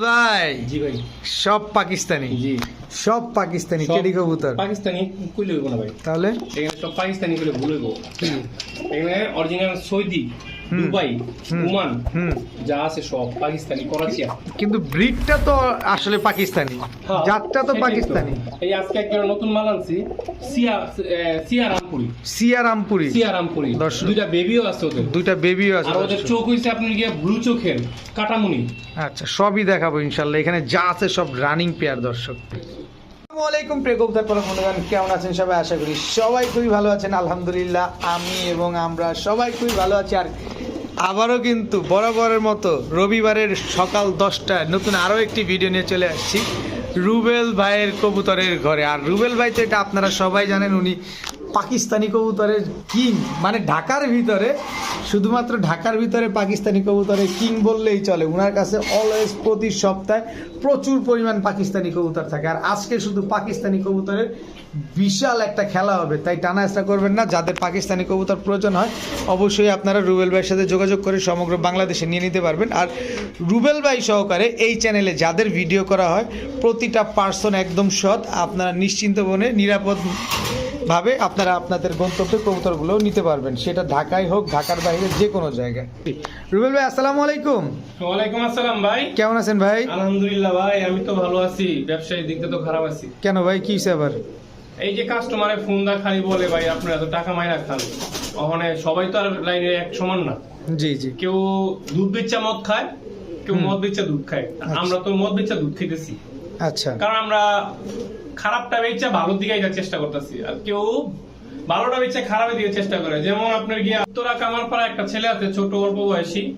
ভাই জি ভাই। সব পাকিস্তানি। জি। সব পাকিস্তানি টেডি কবুতর। পাকিস্তানি কইলে হইব না ভাই। তাহলে? এখানে সব পাকিস্তানি কইলে ভুল হইব। এখানে অরিজিনাল সৌদি দুবাই ওমান যা আছে সব পাকিস্তানি করাচিয়া কিন্তু ব্রিডটা তো আসলে পাকিস্তানি। হ্যাঁ, জাতটা তো পাকিস্তানি। এই আজকে একটা নতুন মাল আনছি সিয়া সিয়া রামপুরি। সিয়া রামপুরি। সিয়া রামপুরি। দুইটা বেবিও আছে ওদের। দুইটা বেবিও আছে আর ওদের চোখ হইছে আপনি গিয়ে ব্লু চোখের কাটামুনি। আচ্ছা সবই দেখাবো ইনশাল্লাহ। এখানে যা আছে সব রানিং পেয়ার দর্শক। আসসালামু আলাইকুম, প্রিয় কবুতর পালক বন্ধুগণ, কেমন আছেন সবাই? আশা করি সবাই খুবই ভালো আছেন, আলহামদুলিল্লাহ, আমি এবং আমরা সবাই খুবই ভালো আছি। আর আবারও কিন্তু বরাবরের মতো রবিবারের সকাল দশটায় নতুন আরও একটি ভিডিও নিয়ে চলে আসছি। রুবেল ভাইয়ের কবুতরের ঘরে। আর রুবেল ভাই তো এটা আপনারা সবাই জানেন, উনি পাকিস্তানি কবুতরের কিং মানে ঢাকার ভিতরে, শুধুমাত্র ঢাকার ভিতরে পাকিস্তানি কবুতরের কিং বললেই চলে। ওনার কাছে অলওয়েজ প্রতি সপ্তাহে প্রচুর পরিমাণ পাকিস্তানি কবুতর থাকে। আর আজকে শুধু পাকিস্তানি কবুতরের বিশাল একটা খেলা হবে, তাই টানা আসটা করবেন না। যাদের পাকিস্তানি কবুতর প্রয়োজন হয়, অবশ্যই আপনারা রুবেল ভাইয়ের সাথে যোগাযোগ করে সমগ্র বাংলাদেশে নিয়ে নিতে পারবেন। আর রুবেল ভাই সহকারে এই চ্যানেলে যাদের ভিডিও করা হয়, প্রতিটা পার্সন একদম সৎ। আপনারা নিশ্চিন্ত মনে, নিরাপদ ভাবে আপনারা আপনাদের গন্তব্যে কবুতরগুলো নিতে পারবেন। সেটা ঢাকায় হোক ঢাকার বাইরে যে কোনো জায়গায়। রুবেল ভাই আসসালামু আলাইকুম। ওয়ালাইকুম আসসালাম ভাই। কেমন আছেন ভাই? আলহামদুলিল্লাহ ভাই আমি তো ভালো আছি। ব্যবসায়িক দিক থেকে তো খারাপ আছি। কেন ভাই কি আবার? এই যে কাস্টমারে ফোন দা খালি বলে ভাই আপনারা এত টাকা মাইনা খান। ওখানে সবাই তো আর লাইনে এক সমান না। জি জি। কেউ দুধ বেচা মদ খায় কেউ মদ বেচা দুধ খায়। আমরা তো মদ বিচ্ছা দুধ খাইতেছি আচ্ছা। কারণ আমরা খারাপটা বেচা ভালোর দিকে যাওয়ার চেষ্টা করতেছি। আর কেউ ভালোটা বেচা খারাপের দিকে চেষ্টা করে। যেমন আপনার গিয়ে তোরা কামার পাড়া একটা ছেলে আছে, ছোট, অল্প বয়সী।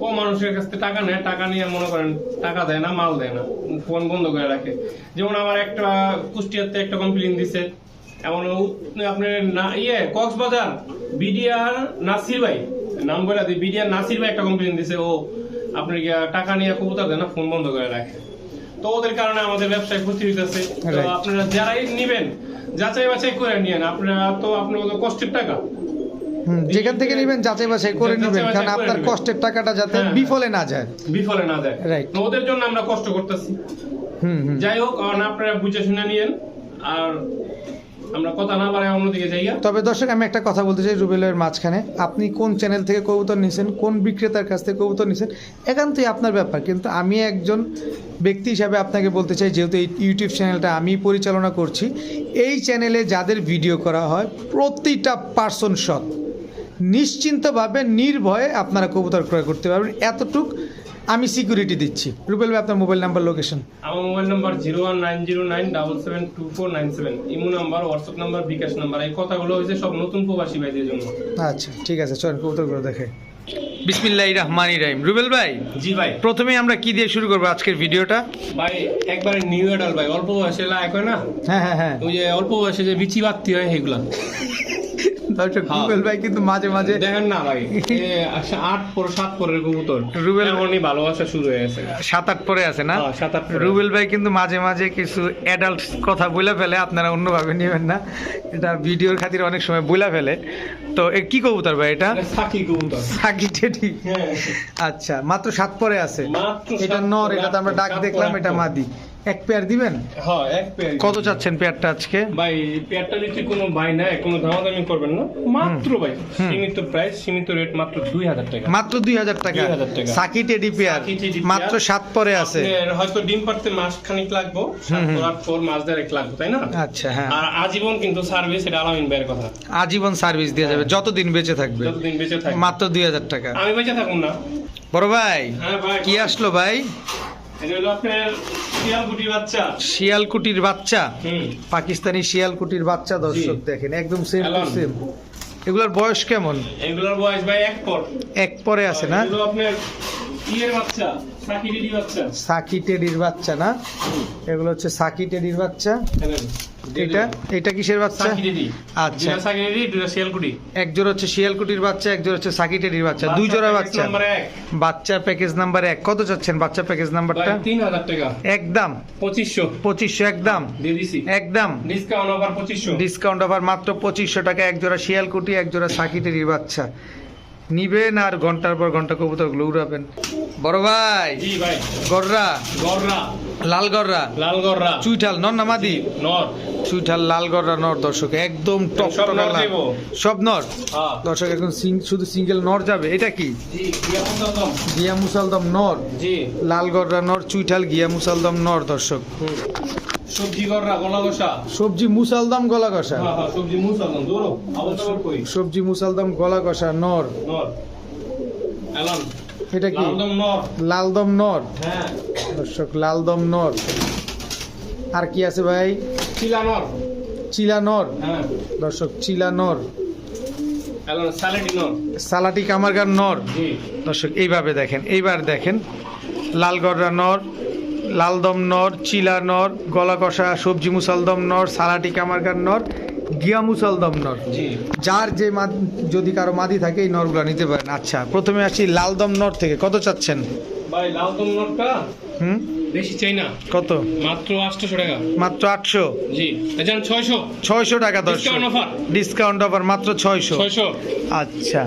ও মানুষের কাছ থেকে টাকা নেয়, টাকা নিয়ে মনে করেন টাকা দেয় না, মাল দেয় না। ফোন বন্ধ করে রাখে। যেমন আমার একটা কুষ্টিয়াতে একটা কমপ্লেন দিছে। এমন আপনার না- ইয়ে কক্সবাজার, বিডিআর নাসির ভাই। নাম বলে বিডিআর নাসির ভাই একটা কমপ্লেন দিছে। ও আপনার টাকা নিয়ে কবুতর দেয় না, ফোন বন্ধ করে রাখে। তো ওদের কারণে আমাদের ব্যবসায় ক্ষতি হইতেছে। তো আপনারা যারাই নিবেন যাচাই বাছাই করে নিয়েন। আপনারা তো আপনার কষ্টের টাকা। হুম, যেখান থেকে নেবেন যাচাই বাছাই করে নেবেন কারণ আপনার কষ্টের টাকাটা যাতে হ্যাঁ। বিফলে না যায়। বিফলে না যায়। রাইট তো ওদের জন্য আমরা কষ্ট করতেছি। হুম হুম। যাই হোক কারণ আপনারা বুঝে শুনে নিয়েন। আর তবে দর্শক, আমি একটা কথা বলতে চাই রুবেলের মাঝখানে। আপনি কোন চ্যানেল থেকে কবুতর নিছেন, কোন বিক্রেতার কাছ থেকে কবুতর নিছেন, একান্তই আপনার ব্যাপার। কিন্তু আমি একজন ব্যক্তি হিসাবে আপনাকে বলতে চাই, যেহেতু এই ইউটিউব চ্যানেলটা আমি পরিচালনা করছি, এই চ্যানেলে যাদের ভিডিও করা হয়, প্রতিটা পার্সন সৎ। নিশ্চিন্তভাবে, নির্ভয়ে আপনারা কবুতর ক্রয় করতে পারবেন। এতটুক আমি সিকিউরিটি দিচ্ছি। রুবেল ভাই আপনার মোবাইল নাম্বার লোকেশন আমার mobile number zero one nine zero nine double seven two four nine seven imo number WhatsApp number bKash number এই কথাগুলো হয়েছে সব নতুন প্রবাসী ভাইদের জন্য। আচ্ছা ঠিক আছে চলেন কবুতরগুলো দেখে বিসমিল্লাহ রহমান রাহিম। রুবেল ভাই জি ভাই। প্রথমে আমরা কি দিয়ে শুরু করব আজকের ভিডিওটা? ভাই একবারে নিউ এডাল ভাই অল্প বয়সে লায়ক হয় না? হ্যাঁ হ্যাঁ হ্যাঁ। ওই যে অল্প বয়সে যে বিচি বাত্তি হয় সেগুলা দর্শক হ্যাঁ। রুবেল ভাই কিন্তু মাঝে মাঝে দেখেন না ভাই আট পর সাত পরের কবুতর। রুবেল- এমনই ভালোবাসা শুরু হয়ে গেছে। সাত আট পরে আছে না? হ্যাঁ, সাত আট রুবেল ভাই কিন্তু মাঝে মাঝে কিছু অ্যাডাল্ট কথা বলে ফেলে আপনারা অন্যভাবে নেবেন না। এটা ভিডিওর খাতির অনেক সময় বলে ফেলে। তো কি কবুতর ভাই এটা? সাকি কবুতর। সাকি টেডি হ্যাঁ। আচ্ছা মাত্র সাত পরে আছে। এটা নর এটা তো আমরা ডাক দেখলাম এটা মাদি। এক পেয়ার দিবেন? হ্যাঁ এক পেয়ার কত চাচ্ছেন পেয়ারটা আজকে? ভাই পেয়ারটা নিতে কোনো ভাই নাই কোনো দামাদামি করবেন না। মাত্র ভাই সীমিত প্রাইস সীমিত রেট মাত্র দুই হাজার টাকা। মাত্র দুই হাজার টাকা? 2000 টাকা। সাকি টেডি পেয়ার। মাত্র সাত পরে আছে। হয়তো ডিম পারতে মাস খানিক লাগবো সাত পর আট পর মাস দেড়েক লাগবে তাই না? আচ্ছা হ্যাঁ। আর আজীবন কিন্তু সার্ভিস এটা আলামিন ভাইয়ের কথা। আজীবন সার্ভিস দিয়ে যাবে হ্যাঁ। যতদিন বেঁচে থাকবে। যতদিন বেঁচে থাকে মাত্র দুই হাজার টাকা। আমি বেঁচে থাকুন না। বড় ভাই হ্যাঁ ভাই কি আসলো ভাই? শিয়ালকুটির বাচ্চা। পাকিস্তানি শিয়ালকুটির বাচ্চা দর্শক দেখেন একদম সেম টু সেম এগুলোর বয়স কেমন? এগুলার বয়স ভাই এক পর। এক পরে আছে না? আপনার বাচ্চা বাচ্চা। সাকি টেডির বাচ্চা না? এগুলো হচ্ছে সাকি টেডির বাচ্চা। এটা? এটা কিসের বাচ্চা? আচ্ছা। এক জোড়া হচ্ছে শিয়ালকুটির বাচ্চা এক জোড়া হচ্ছে সাকি টেডির বাচ্চা। দুই জোড়া বাচ্চা। বাচ্চার প্যাকেজ নাম্বার এক। কত চাচ্ছেন বাচ্চা প্যাকেজ নাম্বারটা তিন হাজার টাকা। একদম। পঁচিশশো। পঁচিশশো একদম। একদম। ডিসকাউন্ট অফার পঁচিশশো। ডিসকাউন্ট অফার মাত্র পঁচিশশো টাকা। এক জোড়া শিয়ালকুটি এক জোড়া সাকিটেরির বাচ্চা। নিবেন আর ঘণ্টার পর ঘণ্টা কবুতরগুলো উড়াবেন। বড় ভাই গররা লাল গররা লাল গররা। চুইঠাল নর না মাদি? নর। চুইঠাল লাল গররা নর দর্শক একদম টপ সব নর সব নর? হ্যাঁ। দর্শক এখন শুধু সিঙ্গেল নর যাবে এটা কি? গিয়া মুসালদম। নর। লাল গররা নর চুইঠাল গিয়া মুসালদম নর দর্শক। সবজি গররা গলা সবজি মুসালদম গলা হ্যাঁ হ্যাঁ সবজি মুসালদম কই? সবজি মুসালদম গলা কষা নর। নর। এলন। এটা কি? লালদম নর। হ্যাঁ। দর্শক লালদম নর। আর কি আছে ভাই? চিলা নর। চিলা নর? হ্যাঁ। দর্শক চিলা নর। এলন স্যালাডি নর। সালাটি কামারগার নর। দর্শক এইভাবে দেখেন এইবার দেখেন লালগড়রা নর। লালদম নর চিলা নর গলা কষা সবজি মুসালদম নর সালাটি কামারগার নর গিয়া মুসালদম নর। যার যে যদি কারও মাদি থাকে এই নরগুলো নিতে পারেন। আচ্ছা প্রথমে আসি লালদম নর থেকে। কত চাচ্ছেন? ভাই লালদম নরটা হুম? বেশি চাই না। কত? মাত্র আটশোশো টাকা। মাত্র আটশো? জি। এজন ছয়শো। টাকা দর্শক? ডিসকাউন্ট অফার মাত্র ছয়শো। ছয়শো। আচ্ছা।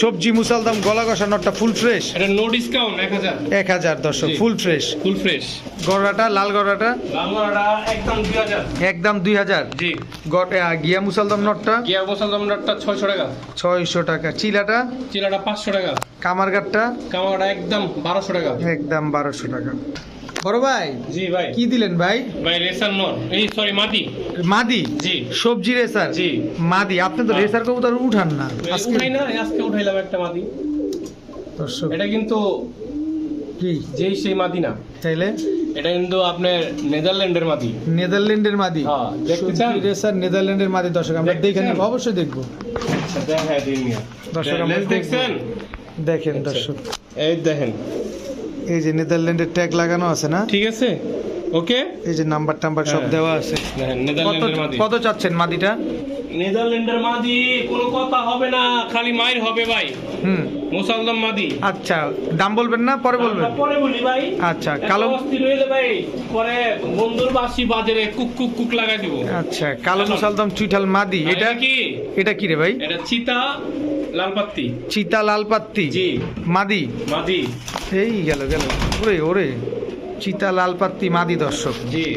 সবজি মুসালদম গলা কষা নটটা ফুল ফ্রেশ এটা নো ডিসকাউন্ট এক হাজার। এক হাজার দর্শক ফুল ফ্রেশ ফুল ফ্রেশ গড়াটা লাল গড়াটা? লালগড়াটা একদম দুই হাজার। একদম দুই হাজার? জি। গড়- আহ, গিয়া মুসালদম নটটা? গিয়া মুসালদম নরটা ছয়শো টাকা। ছয়শো টাকা। চিলাটা? চিলাটা পাঁচশো টাকা। কামারঘাটটা? কামাটা একদম বারোশো টাকা। একদম বারোশো টাকা। বড় ভাই? জি ভাই। কি দিলেন ভাই? ভাই রেসার নর এই সরি মাটি মাদি? জি। সবজি রেসার? জি। মাদি আপনি তো হ্যাঁ। রেসার কবুতর উঠান না। আজকে উঠাই না আজকে উঠাইলাম একটা মাদি। দর্শক। এটা কিন্তু কি? যেই সেই মাদি না। তাইলে? এটা কিন্তু আপনার নেদারল্যান্ডের মাদি। নেদারল্যান্ডের মাদি। হ্যাঁ, দেখতে চান? রেসার নেদারল্যান্ডের মাদি দর্শক আমরা দেখে? নেব অবশ্যই দেখব। আচ্ছা দেখা দিন দর্শক আমরা দেখছেন? দেখেন আচ্ছা। দর্শক। এই দেখেন। এই যে নেদারল্যান্ডের ট্যাগ লাগানো আছে না? ঠিক আছে। ওকে? এই যে নাম্বার টাম্বার সব হ্যাঁ। দেওয়া আছে। কত চাচ্ছেন মাদিটা? নেদারল্যান্ডের মাদি কোনো কথা হবে না খালি মায়ের হবে ভাই। হুম। মুসালদম মাদি। আচ্ছা দাম বলবেন না পরে বলবেন? পরে বলি ভাই। আচ্ছা, কালো- অস্থির হইলে ভাই। পরে বন্ধুর বাসি বাজারে কুক কুক কুক লাগাই দিব। আচ্ছা কালো মুসালদম চুইঠাল মাদি এটা কি? এটা কি রে ভাই? এটা চিতা। লালপাত্তি। চিতা লাল পাত্তি জি। মাদি। মাদি। এই গেল গেল। ওরে ওরে। চিতা লাল পাত্তি মাদি দর্শক। জি।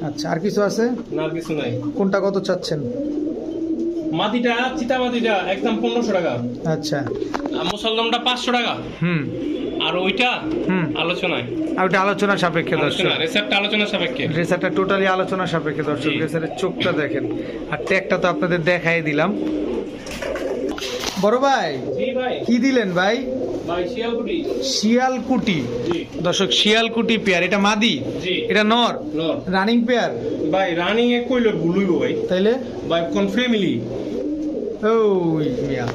আচ্ছা আর কিছু আছে? না আর কিছু নাই। কোনটা কত চাচ্ছেন? মাদিটা চিতা মাদিটা একদম পনেরোশো টাকা। আচ্ছা। মুসলদমটা পাঁচশো টাকা। হুম। আর ওইটা হুম। আলোচনায়। আর ওটা আলোচনা সাপেক্ষে দর্শক। সাপেক্ষে। রেসারটা টোটালি আলোচনা সাপেক্ষে দর্শক। রেসারের চোখটা দেখেন। আর ট্যাগটা তো আপনাদের দেখাই দিলাম। বড় ভাই? কি দিলেন ভাই? শিয়ালকুটি। দর্শক শিয়ালকুটি পেয়ার এটা মাদি? এটা নর? Running pair? ভাই রানিং এ কইলো ভুলইব ভাই। তাইলে? ভাই কোন ফ্যামিলি? ওই মিয়া।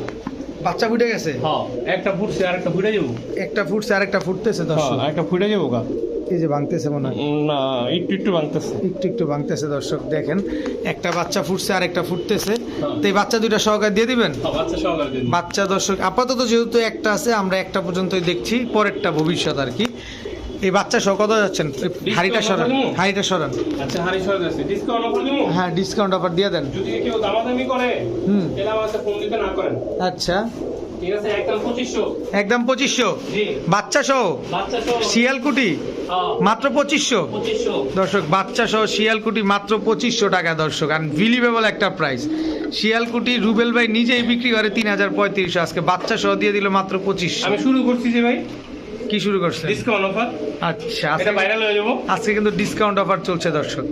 বাচ্চা ফুটে গেছে? হ্যাঁ একটা ফুটছে আর একটা ফুটে যাব। একটা ফুটছে আর একটা ফুটতেছে দর্শক। হ্যাঁ একটা ফুটে যাব গা। এই যে ভাঙতেছে মনে হয়? না একটু একটু ভাঙতেছে। একটু একটু ভাঙতেছে দর্শক দেখেন। একটা বাচ্চা ফুটছে আর একটা ফুটতেছে। হ্যাঁ। তো এই বাচ্চা দুইটা সহকারে দিয়ে দিবেন? হ্যাঁ, বাচ্চা দর্শক আপাতত যেহেতু একটা আছে আমরা একটা পর্যন্তই দেখছি পরেরটা ভবিষ্যৎ আর কি। এই বাচ্চা সহ কত যাচ্ছেন? হাড়িটা সরান? হাড়িটা সরান। আচ্ছা ডিসকাউন্ট অফার দিব হ্যাঁ ডিসকাউন্ট অফার দিয়ে দেন। যদি কেউ দামাদামি করে হুম। তাহলে আমার ফোন দিতে না করেন। আচ্ছা। ঠিক আছে একদম পঁচিশশো। একদম পঁচিশশো। জি। বাচ্চা সহ বাচ্চা সহ শিয়ালকুটি মাত্র পঁচিশশো? দর্শক বাচ্চা সহ শিয়ালকুটি মাত্র পঁচিশশো টাকা দর্শক। আর বিলিভেবল একটা প্রাইস শিয়ালকুটি রুবেল ভাই নিজেই বিক্রি করে তিন হাজার পঁয়ত্রিশশো। আজকে বাচ্চা সহ দিয়ে দিল মাত্র পঁচিশশো। আমি শুরু করছি যে ভাই। কি শুরু করছে ডিসকাউন্ট অফার আচ্ছা এটা ভাইরাল হয়ে যাব। আজকে কিন্তু ডিসকাউন্ট অফার চলছে দর্শক।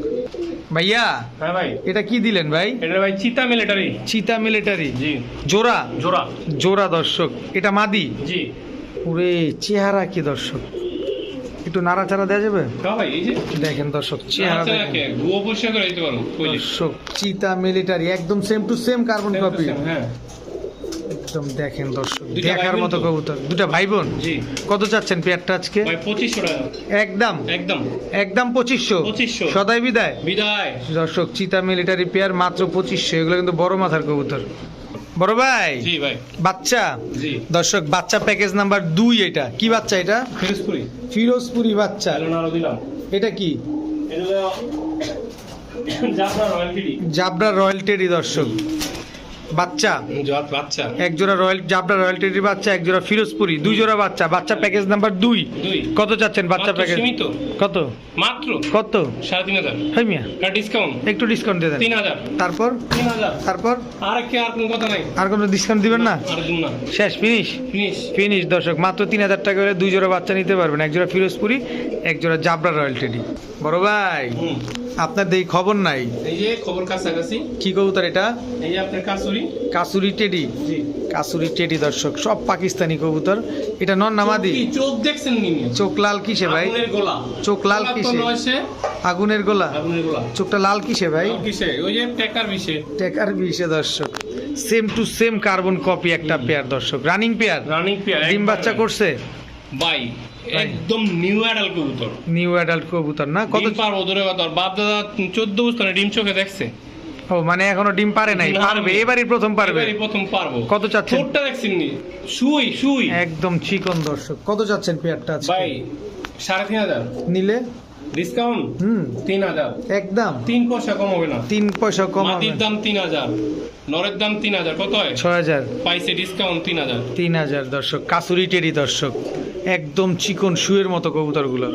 ভাইয়া হ্যাঁ ভাই। এটা কি দিলেন ভাই? এটা ভাই চিতা মিলিটারি চিতা মিলিটারি জি। জোড়া? জোড়া। জোড়া দর্শক। এটা মাদি? জি। পুরে চেহারা কি দর্শক? একটু নাড়াচাড়া দেওয়া যাবে? হ্যাঁ দেখেন দর্শক চেহারা আচ্ছা দর্শক চিতা মিলিটারি একদম same to same carbon copy হ্যাঁ। একদম দেখেন দর্শক দেখার মতো কবুতর। দুটা ভাই বোন? জি। কত চাচ্ছেন পেয়ারটা আজকে? পঁচিশশো টাকা। একদম? একদম। একদম পঁচিশশো? 2500 সদাই বিদায়? বিদায়। দর্শক চিতা মিলিটারি পেয়ার মাত্র পঁচিশশো। এগুলো কিন্তু বড় মাথার কবুতর। বড় ভাই? জি ভাই। বাচ্চা? জি। দর্শক বাচ্চা প্যাকেজ নাম্বার দুই এটা। কি বাচ্চা এটা? ফিরোজপুরি। ফিরোজপুরি বাচ্চা। এটা কি? জাবরা রয়্যাল টেরি দর্শক। বাচ্চা? বাচ্চা। এক জোড়া রয়্যাল জাবরা রয়্যাল টেডির বাচ্চা এক জোড়া ফিরোজপুরি দুই জোড়া বাচ্চা। বাচ্চা প্যাকেজ নাম্বার দুই। কত চাচ্ছেন বাচ্চা প্যাকেজ সীমিত। কত? মাত্র? কত? সাড়ে তিন হাজার। হাই মিয়া। ডিসকাউন্ট একটু ডিসকাউন্ট দিয়ে দেন। তিন হাজার। তারপর? তিন হাজার। তারপর? আর কি আর কোনো কথা নাই। আর কোনো ডিসকাউন্ট দিবেন না? শেষ ফিনিশ ফিনিশ ফিনিশ দর্শক মাত্র তিন হাজার টাকা হলে দুই জোড়া বাচ্চা নিতে পারবেন। এক জোড়া ফিরোজপুরি এক জোড়া জাবরা রয়্যাল টেডি বড় ভাই আপনার দেখি খবর নাই? এই যে খবর কাছাকাছি। কি কবুতর এটা? এই যে আপনার কাসুরি? কাসুরি টেডি। জি। কাসুরি টেডি দর্শক সব পাকিস্তানি কবুতর। এটা নন নামাদি। চোখ দেখছেন চোখ লাল কিসে ভাই? গোলা। চোখ লাল কিসে? আগুনের গোলা। আগুনের গোলা। চোখটা লাল কিসে ভাই? কিসে? ওই যে টেকার বিষে। টেকার বিশে দর্শক। Same to same carbon copy একটা পেয়ার দর্শক। Running pair? রানিং পেয়ার ডিম বাচ্চা করছে? বাই একদম নিউ অ্যাডাল কবুতর। নিউ অ্যাডাল্ট কবুতর না? কত ডিম পারব দূরে বাপ দাদা চোদ্দ বছর ডিম চোখে দেখছে। ও মানে এখনও ডিম পারে নাই পারবে এবারই প্রথম পারবে। এবারই প্রথম পারব। কত চাচ্ছেন? ঠোঁটটা দেখছেন নি। সুই সুই একদম চিকন দর্শক। কত চাচ্ছেন পেয়ারটা আজকে? ভাই সাড়ে তিন হাজার। নিলে? ডিসকাউন্ট হুম। তিন হাজার। একদম। তিন পয়সা কম হবে না। তিন পয়সা কম হবে। মাটির দাম তিন হাজার। নরের দাম তিন হাজার। কত হয়? ছয় হাজার। পাইছে ডিসকাউন্ট তিন হাজার। তিন হাজার দর্শক। কাসুরি টেরি দর্শক। একদম চিকন শুয়ের মতো কবুতরগুলো।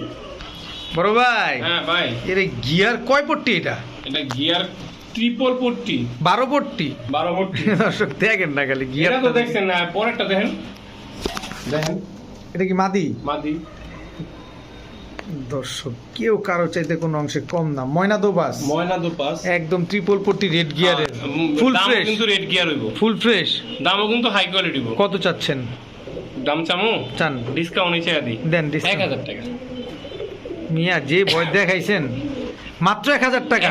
বড় ভাই হ্যাঁ ভাই। এর গিয়ার কয় পট্টি এটা? এটা গিয়ার ট্রিপল পট্টি। বারো পট্টি? বারো পট্টি। দর্শক দেখেন না খালি এটা গিয়ার তো দেখছেন না পরেরটা দেখেন। দেখেন। এটা কি মাদি? মাদি। দর্শক কেউ কারও চাইতে কোনো অংশে কম না। ময়না দোবাস। ময়না দুপাস একদম ট্রিপল পট্টি রেড গিয়ারের ফুল ফ্রেশ কিন্তু রেড গিয়ার হইব। ফুল ফ্রেশ দামও কিন্তু হাই কোয়ালিটি কত চাচ্ছেন? দাম চামু? চান। ডিসকাউন্ট নিচে দিই দেন এক। হাজার টাকা। মিয়া যে ভয় দেখাইছেন মাত্র এক হাজার টাকা।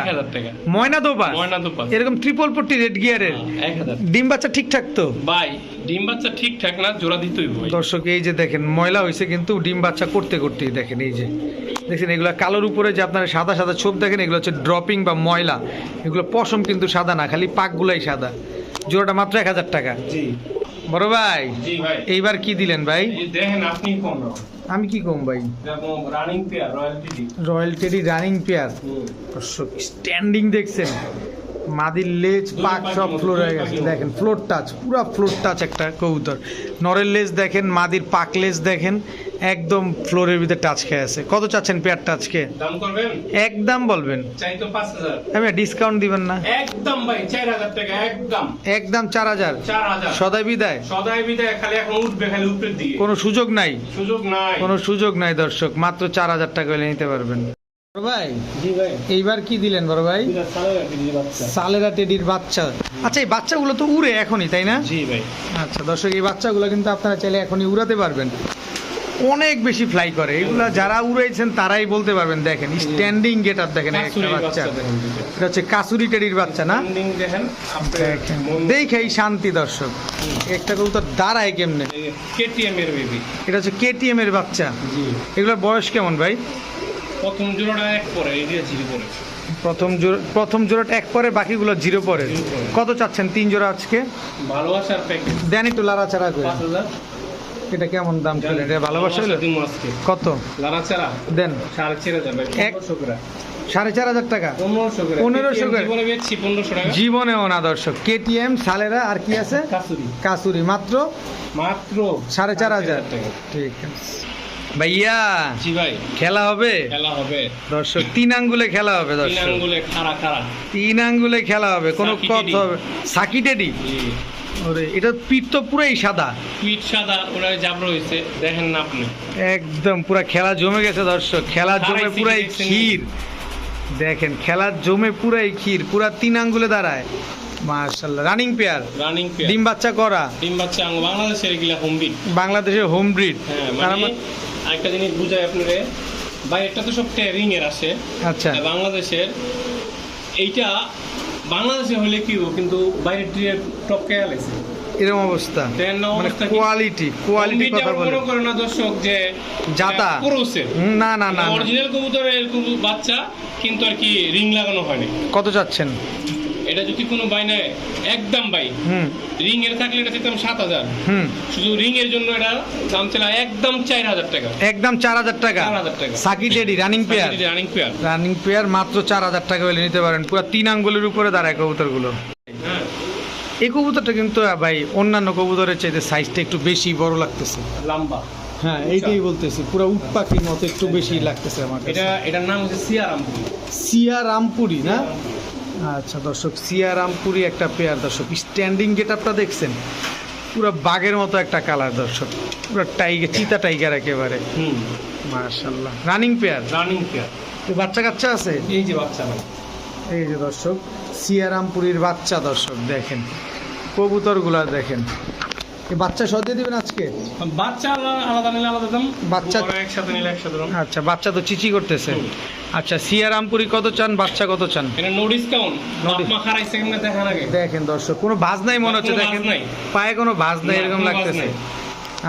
ময়না দোবাস। ময়না দুপাস এরকম ট্রিপল পট্টি রেড গিয়ারের এক হাজার ডিম বাচ্চা ঠিকঠাক তো? ভাই ডিম বাচ্চা ঠিকঠাক না জোড়া দিতেই দর্শক এই যে দেখেন ময়লা হয়েছে কিন্তু ডিম বাচ্চা করতে করতেই দেখেন এই যে। দেখছেন এগুলো কালোর উপরে যে আপনারা সাদা সাদা ছোপ দেখেন এগুলো হচ্ছে ড্রপিং বা ময়লা। এগুলো পশম কিন্তু সাদা না খালি পাকগুলাই সাদা। জোড়াটা মাত্র এক হাজার টাকা। জি। বড় ভাই এইবার কি দিলেন ভাই? দেখেন আপনি কম আমি কি কম ভাই? Running pair royalty running pair standing দেখছেন। মাদির লেজ পাক সব ফ্লোর হয়ে গেছে। দেখেন ফ্লোর টাচ পুরো ফ্লোর টাচ একটা কবুতর। নরের লেজ দেখেন মাদির পাক লেজ দেখেন একদম ফ্লোরের ভিতরে টাচ খেয়ে আছে। কত চাচ্ছেন পেয়ার টাচকে দাম করবেন? একদম বলবেন। আমি ডিসকাউন্ট দিবেন না। একদম ভাই চার হাজার টাকা একদম। একদম চার হাজার। সদাই বিদায়। সদাই বিদায় খালি এখন উঠবে খালি উপরের দিকে। কোনো সুযোগ নাই। সুযোগ নাই। কোনো সুযোগ নাই দর্শক মাত্র চার হাজার টাকা নিতে পারবেন। ভাই? এইবার কি দিলেন বড় ভাই? সালেরা টেডির বাচ্চা। আচ্ছা এই বাচ্চাগুলো তো উড়ে এখনই তাই না? জি ভাই। আচ্ছা দর্শক এই বাচ্চাগুলো কিন্তু আপনারা চাইলে এখনই উড়াতে পারবেন। অনেক বেশি ফ্লাই করে। এগুলো যারা উড়াইছেন তারাই বলতে পারবেন দেখেন স্ট্যান্ডিং গেট আপ দেখেন এক একটা বাচ্চা। এটা হচ্ছে কাসুরি টেডির বাচ্চা না? দেখেই শান্তি দর্শক। একটা কেউ কবুতর দাঁড়ায় কেমনে? কেটিএম এর বেবি এটা হচ্ছে কেটিএম এর বাচ্চা। এগুলোর বয়স কেমন ভাই? প্রথম জোড়াটা এক পরে এই জিরো পরে। প্রথম জোড়া প্রথম জোড়াটা এক পরে বাকিগুলো জিরো পরে। কত চাচ্ছেন তিন জোড়া আজকে? ভালোবাসার প্যাকেজ দেন একটু লাড়াচাড়া করে। এটা কেমন দাম ছিল? এটা ভালোবাসা কত? লাড়াচাড়া দেন। সাড়ে চার হাজার এক- সাড়ে চার হাজার টাকা? পনেরোশো করে। জীবনে জীবনেও না দর্শক। কেটিএম সালেরা আর কি আছে? কাসুরি। কাসুরি। মাত্র মাত্র সাড়ে চার হাজার। ঠিক আছে। ভাইয়া জি ভাই। খেলা হবে? খেলা হবে। দর্শক তিন আঙ্গুলে খেলা হবে তিন দর্শক। আঙ্গুলে খাড়া খাড়া। তিন আঙ্গুলে খেলা হবে কোনো কথা হবে সাকি টেডি? ওরে এটা পিঠ তো পুরাই সাদা। পিঠ সাদা ওরা জাব রয়েছে দেখেন না আপনি। একদম পুরা খেলা জমে গেছে দর্শক। খেলা জমে পুরাই ক্ষীর। দেখেন খেলা জমে পুরাই ক্ষীর পুরা তিন আঙ্গুলে দাঁড়ায়। মার্শাল্লাহ রানিং পেয়ার রানিং পেয়ার ডিম বাচ্চা করা। ডিম বাচ্চা বাংলাদেশের এগুলা হোমবিট বাংলাদেশের হোম ব্রিড হ্যাঁ মানে আরেকটা জিনিস বুঝাই আপনারে। বাইরেরটা তো সব রিং এর আছে। আচ্ছা। বাংলাদেশের এইটা বাংলাদেশে হলে কি হব, কিন্তু বাইরের ট্রিয়ে টপকে গেছে এরকম অবস্থা। মানে কোয়ালিটি কোয়ালিটি কথা বলে। মনে করে না দর্শক যে জাতা। ক্রোসের না না না। অরিজিনাল কবুতরের কবু- বাচ্চা কিন্তু আর কি রিং লাগানো হয়নি। কত চাচ্ছেন? এটা যদি কোনো বাইনায় একদম বাই। রিং এর থাকলে এটা দিতাম সাত হাজার। শুধু রিং এর জন্য এটা দাম ছিল একদম চার হাজার টাকা। একদম চার হাজার টাকা। সাকি teddy running pair running pair running pair মাত্র চার হাজার টাকা হলে নিতে পারেন। পুরো তিন আঙ্গুলের উপরে দাঁড়ায় কবুতরগুলো। হ্যাঁ। এই কবুতরটা কিন্তু ভাই অন্যান্য কবুতরের চাইতে সাইজটা একটু বেশি বড় লাগতেছে। লম্বা। হ্যাঁ এইটাই বলতেছি। পুরো উট পাখির মতো একটু বেশি লাগতেছে আমার এটা এটার নাম হচ্ছে সিয়ারাম সিয়া রামপুরি না? আচ্ছা দর্শক সিয়া রামপুরি একটা পেয়ার দর্শক স্ট্যান্ডিং গেট আপনারা দেখছেন? পুরো বাঘের মতো একটা কালার দর্শক। পুরো টাইগার চিতা টাইগার একেবারে। হুম। মার্শাল্লাহ রানিং পেয়ার রানিং পেয়ার তো বাচ্চা কাচ্চা আছে? এই যে বাচ্চা এই যে দর্শক সিয়ারামপুরীর বাচ্চা দর্শক দেখেন। কবুতরগুলা দেখেন। বাচ্চা সহ দিয়ে দিবেন আজকে? বাচ্চা আলাদা আলাদা নিলে আলাদা দাম। বাচ্চা- একসাথে নিলে একসাথে দাম। আচ্ছা বাচ্চা তো চিচি করতেছে। আচ্ছা সিয়ারামপুরি কত চান বাচ্চা কত চান? নো ডিসকাউন্ট দেখার আগে? দেখেন দর্শক কোনো ভাজ নাই মনে হচ্ছে দেখেন। পায়ে কোনো ভাজ নাই এরকম লাগতেছে।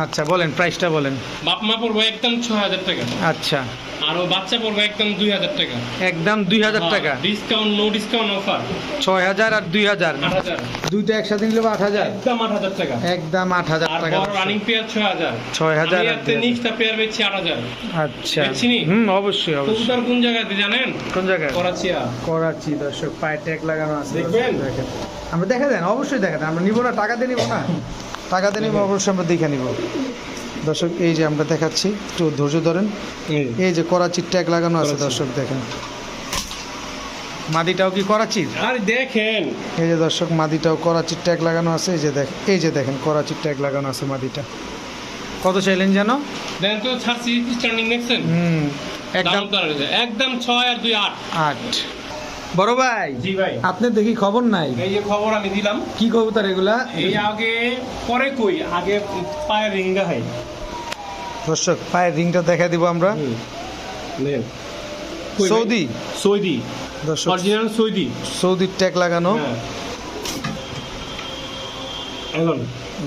আচ্ছা বলেন প্রাইসটা বলেন। বাপ মা পড়ব একদম ছ হাজার টাকা। আচ্ছা। আর ও বাচ্চা পড়ব একদম দুই হাজার টাকা। একদম দুই হাজার টাকা। ডিসকাউন্ট নো ডিসকাউন্ট অফার ছয় হাজার আর দুই হাজার। হাজার। দুইটা একসাথে নিলে আট হাজার? একদম আট হাজার টাকা। একদম আট হাজার আর টাকা রানিং পেয়ার ছয় হাজার। ছয় হাজার নিচটা পেয়ার বেচছি আট হাজার। আচ্ছা। দেখছি নি? হুম অবশ্যই অবশ্যই। কোন জায়গাতে জানেন? কোন জায়গায়? করাচিয়া। করাচি দর্শক পায়ে ট্যাগ লাগানো আছে। দেখবেন? আমরা দেখা দেন অবশ্যই দেখা দেন। আমরা নিব না টাকা দিয়ে নিব না। টাকা দিয়ে নিব অবশ্যই আমরা দেখে নিব। দর্শক এই যে আমরা দেখাচ্ছি একটু ধৈর্য ধরেন। এই যে। করাচির ট্যাগ লাগানো আছে দর্শক দেখেন। মাদিটাও কি করাচির আরে দেখেন। এই যে দর্শক মাদিটাও করাচির ট্যাগ লাগানো আছে এই যে দেখ এই যে দেখেন করাচির ট্যাগ লাগানো আছে মাদিটা। কত চাইলেন যেন? একদম। একদম ছয় আর দুই আট। আট। বড় ভাই জি ভাই। আপনার দেখি খবর নাই? এই যে খবর আমি দিলাম। কি কবুতর এগুলা? এই আগে পরে কই আগে পায়ের রিঙ্গা হয়। দর্শক পায়ের রিংটা দেখা দিব আমরা? সৌদি। সৌদি। দর্শক অরিজিনাল সৌদি। সৌদির ট্যাগ লাগানো। হ্যাঁ।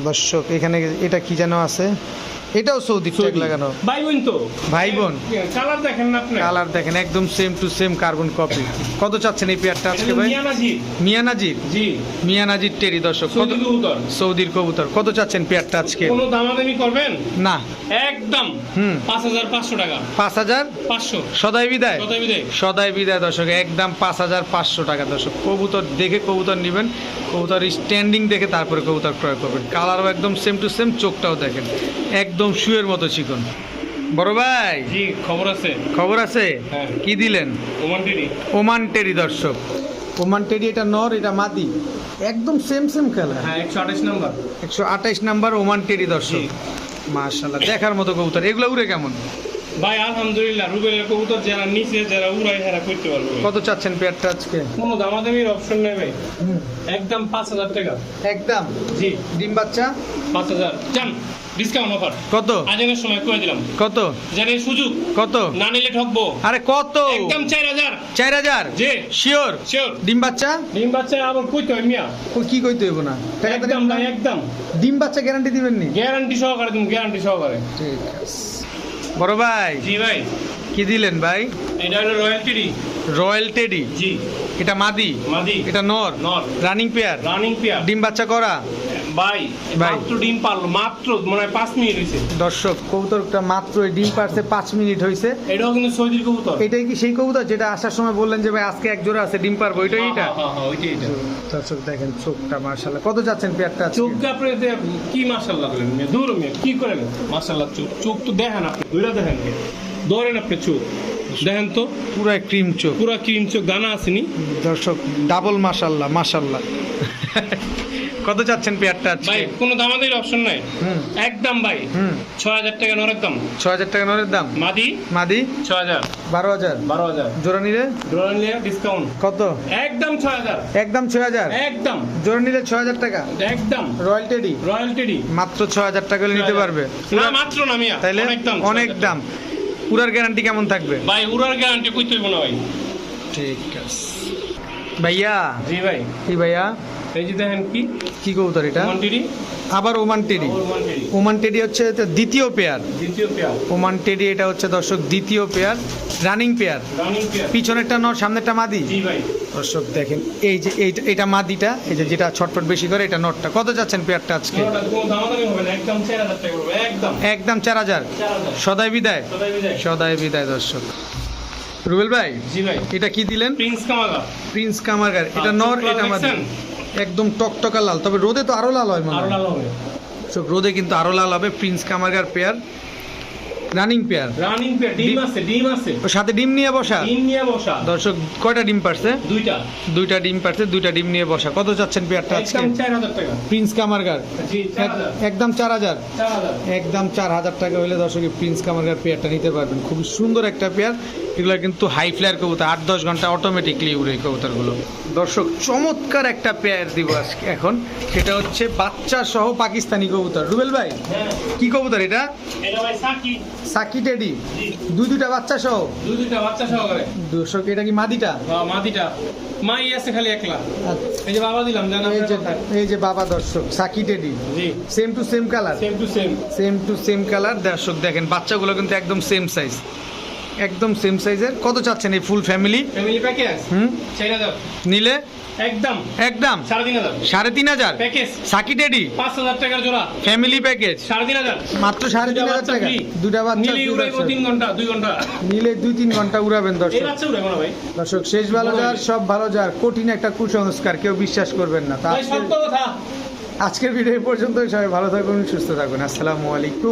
দর্শক এখানে এটা কি যেন আছে? এটাও সৌদির ট্যাগ লাগানো। ভাই বোন তো? ভাই বোন। কালার দেখেন না আপনি কালার দেখেন একদম same to same carbon copy কত চাচ্ছেন এই পেয়ারটা আজকে ভাই? মিয়ানাজি মিয়ানাজির জি। মিয়ানাজির টেরি দর্শক। কত কবুতর। সৌদির কবুতর। কত চাচ্ছেন পেয়ারটা আজকে? কোনো দামাদামি করবেন? না। একদম। হুম। পাঁচ হাজার পাঁচশো টাকা। পাঁচ হাজার? পাঁচশো। সদাই বিদায়। কত বিদে সদাই বিদায় দর্শক। একদম পাঁচ হাজার পাঁচশো টাকা দর্শক। কবুতর দেখে কবুতর নেবেন। কবুতর স্ট্যান্ডিং দেখে তারপরে কবুতর ক্রয় করবেন। কালারও একদম সেম টু সেম চোখটাও দেখেন। একদম শুয়ের মতো চিকন। বড় ভাই? জি খবর আছে। খবর আছে? হ্যাঁ। কি দিলেন? ওমান টিডি ওমান টেরি দর্শক। ওমান টেরি এটা নর এটা মাদি। একদম সেম সেম খেলা। হ্যাঁ একশো আঠাশ নাম্বার। একশো আঠাইশ নাম্বার ওমান টেরি দর্শক। মাসাল্লাহ দেখার মতো কবুতর। এগুলো উড়ে কেমন? ভাই আলহামদুলিল্লাহ রুবেলের কবুতর যারা নিচে যারা উড়াই হেরা করতে পারবে। কত চাচ্ছেন পেয়ারটা আজকে? কোনো দামাদামির অপশন নেই ভাই। একদম পাঁচ হাজার টাকা। একদম? জি। ডিম বাচ্চা? পাঁচ হাজার। যান ডিসকাউন্ট অফার কত? আজানের সময় করে দিলাম। কত? এই সুযোগ কত? না নিলে ঠকবো। আরে কত? একদম চার হাজার। চার হাজার? জি। শিওর শিওর ডিম বাচ্চা? ডিম বাচ্চা আবার কইতে হয় মিয়া। ও কি কইতে হইব না? একদম ভাই একদম। ডিম বাচ্চা গ্যারান্টি দিবেন নি? গ্যারান্টি সহকারে তুমি গ্যারান্টি সহকারে। ঠিক আছে। বড় ভাই। জি ভাই। কি দিলেন ভাই? এটা হলো রয়্যাল টেডি রয়্যাল টেডি জি। এটা মাদি? মাদি। এটা নর? নর। রানিং পেয়ার রানিং পেয়ার ডিম বাচ্চা করা? ভাই। মাত্র ডিম পারল মাত্র মনে হয় পাঁচ মিনিট হয়েছে দর্শক কবুতরটা মাত্র ডিম পারছে পাঁচ মিনিট হয়েছে এটাও কিন্তু সৌদির কবুতর। এটাই কি সেই কবুতর যেটা আসার সময় বললেন যে ভাই আজকে এক জোড়া আছে ডিম পারব হ্যাঁ, এটা? হ্যাঁ, হ্যাঁ, ওইটাই দর্শক দেখেন চোখটা মার্শাল্লাহ কত যাচ্ছেন পেয়ারটা আপনি কি মাসাল্লাহ? দূর কি করেন? মাসাল্লাহ চোখ চোখ তো দেখেন আপনি দুইটা দেখেন মিয়া। ধরেন আপনি চোখ। দেখেন তো? পুরো ক্রিম চোখ। পুরা ক্রিম চোখ দানা আসেনি দর্শক ডাবল মাশাল্লাহ মাশাল্লাহ কত চাচ্ছেন পেয়ারটা ভাই কোনো দামাদের অপশন নাই। হুম। একদম ভাই হুম। ছয় হাজার টাকা নরের দাম। ছ হাজার টাকা নরের দাম? মাদি? মাদি? ছয় হাজার। বারো হাজার। বারো হাজার। জোড়া নিলে? ড্রোন নিয়ে ডিসকাউন্ট কত? একদম ছয় হাজার। একদম ছয় হাজার? একদম। জোড়া নিলে ছ হাজার টাকা? একদম। Royal teddy? রয়্যাল টিডি। মাত্র ছ হাজার টাকা নিতে পারবে। না মাত্র না মিয়া। তাইলে অনেক দাম অনেক দাম। পুরার গ্যারান্টি কেমন থাকবে? ভাই উড়ার গ্যারান্টি কই না ভাই। ঠিক আছে। ভাইয়া? জি ভাই। কি ভাইয়া? এই যে দেখেন কি? কি কবুতর এটা? আবার ওমান টেডি। Oman teddy. হচ্ছে দ্বিতীয় পেয়ার। দ্বিতীয় পেয়ার। ওমান টেডি এটা হচ্ছে দর্শক দ্বিতীয় pair. Running pair. Running pair. পিছনেরটা নর সামনেরটা মাদি। জি ভাই। দর্শক দেখেন এই যে এইটা এটা মাদিটা এই যে যেটা ছটফট বেশি করে এটা নটটা কত যাচ্ছেন পেয়ারটা আজকে? একদম চার হাজার সদাই বিদায়। সদাই বিদায়। দর্শক। রুবেল ভাই জি ভাই। এটা কি দিলেন? প্রিন্স কামাগা প্রিন্স কামারগার এটা নর এটা মাদি? একদম টকটকা লাল তবে রোদে তো আরও লাল হয় মানে আরও লাল হবে। রোদে কিন্তু আরও লাল হবে prince কামারগার pair running pair running pair ডিম আছে ডিম আছে। সাথে ডিম নিয়ে বসা? ডিম নিয়ে বসা। দর্শক কয়টা ডিম পারছে? দুইটা। দুইটা ডিম পারছে দুইটা ডিম নিয়ে বসা। কত চাচ্ছেন পেয়ারটা আজকে? একদম চার হাজার টাকা। প্রিন্স কামারগার একদম চার হাজার? চার হাজার। একদম চার হাজার টাকা হলে দর্শক প্রিন্স কামারগার পেয়ারটা নিতে পারবেন। খুবই সুন্দর একটা পেয়ার। এগুলো কিন্তু হাই ফ্লায়ার কবুতর আট দশ ঘণ্টা অটোমেটিকলি উড়ে কবুতরগুলো। দর্শক চমৎকার একটা পেয়ার দিব আজকে এখন। সেটা হচ্ছে বাচ্চা সহ পাকিস্তানি কবুতর। রুবেল ভাই হ্যাঁ। কি কবুতর এটা? সাকি টেডি। দুই দুইটা বাচ্চা সহ। দুই দুইটা বাচ্চা সহকারে। দর্শক এটা কি মাদিটা? বাবা মাদিটা। মাই আছে খালি একলা। এই যে বাবা দিলাম জানা এই যে এই যে বাবা দর্শক সাকি teddy. G. Same to same colour same to same same to same colour দর্শক দেখেন বাচ্চাগুলো কিন্তু একদম সেম সাইজ একদম সেম সাইজের কত চাচ্ছেন এই ফুল ফ্যামিলি ফ্যামিলি প্যাকেজ হুম? নিলে? একদম। একদম? সাড়ে তিন হাজার। সাড়ে তিন হাজার? প্যাকেজ সাকি টেডি পাঁচ হাজার টাকার জোড়া। ফ্যামিলি প্যাকেজ সাড়ে তিন হাজার। মাত্র সাড়ে তিন হাজার টাকা। দুটা বাচ্চা নিলে উড়াইবো তিন ঘণ্টা দুই ঘণ্টা। নিলে দুই তিন ঘণ্টা উড়াবেন এই দর্শক। বাচ্চা উড়াইবো না ভাই। দর্শক শেষ ভালো যার সব ভালো যার। কঠিন একটা কুসংস্কার কেউ বিশ্বাস করবেন না। তা আজকের- সত্য কথা। আজকের ভিডিও পর্যন্ত সবাই ভালো থাকুন সুস্থ থাকুন। আসসালামু আলাইকুম।